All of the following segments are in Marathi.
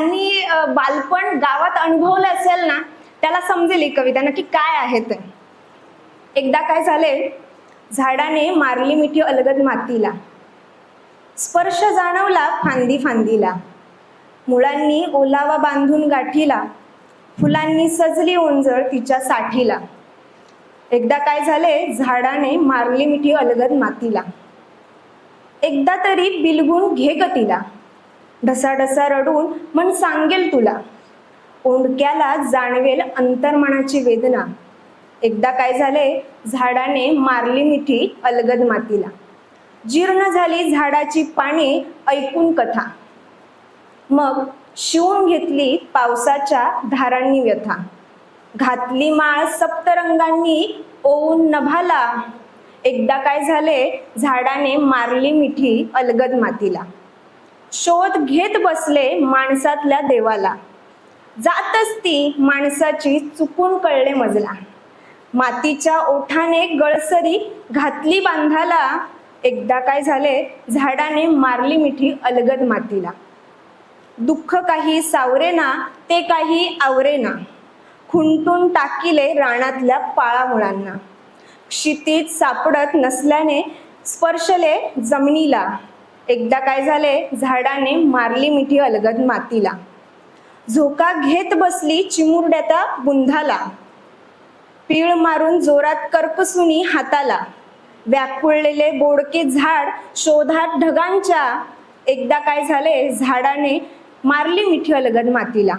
ज्यांनी बालपण गावात अनुभवलं असेल ना त्याला समजेल ही कविता. नक्की काय आहे ते? एकदा काय झाले झाडाने मारली मिठी अलगद मातीला. स्पर्श जाणवला फांदी फांदीला. मुळांनी ओलावा बांधून गाठीला. फुलांनी सजली ओंजळ तिच्या साठीला. एकदा काय झाले झाडाने मारली मिठी अलगद मातीला. एकदा तरी बिलगून घे गतीला. ढसाढसा रडून मन सांगेल तुला. ओंडक्याला जाणवेल अंतर्मनाची वेदना. एकदा काय झाले झाडाने मारली मिठी अलगद मातीला. जीर्ण झाली झाडाची पाने ऐकून कथा. मग शिवून घेतली पावसाच्या धारांनी व्यथा. घातली माळ सप्तरंगांनी ओवून नभाला. एकदा काय झाले झाडाने मारली मिठी अलगद मातीला. शोध घेत बसले माणसातल्या देवाला. जातच ती माणसाची चुकून कळले मजला. मातीच्या ओठाने गळसरी घातली बांधाला. एकदा काय झाले? झाडाने मारली मिठी अलगद मातीला. दुःख काही सावरेना ते काही आवरेना. खुंटून टाकिले रानातल्या पाळामुळांना. क्षितीत सापडत नसल्याने स्पर्शले जमिनीला. एकदा काय झाले झाडाने मारली मिठी अलगद मातीला. झोका घेत बसली चिमुरड्याचा बुंधाला. पीळ मारून जोरात कर्कसुनी हाताला. व्याकुळलेले बोडके झाड शोधात ढगांच्या. एकदा काय झाले झाडाने मारली मिठी अलगद मातीला.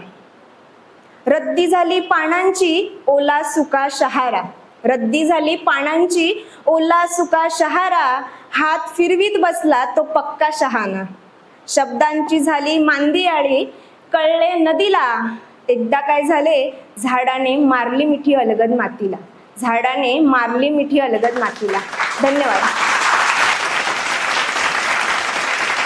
रद्दी झाली पानांची ओला सुका शहारा. रद्दी झाली पानांची ओला सुका शहारा. हात फिरवीत बसला तो पक्का शहाणा. शब्दांची झाली मांदी आळी कळले नदीला. एकदा काय झाले झाडाने मारली मिठी अलगद मातीला. झाडाने मारली मिठी अलगद मातीला. धन्यवाद.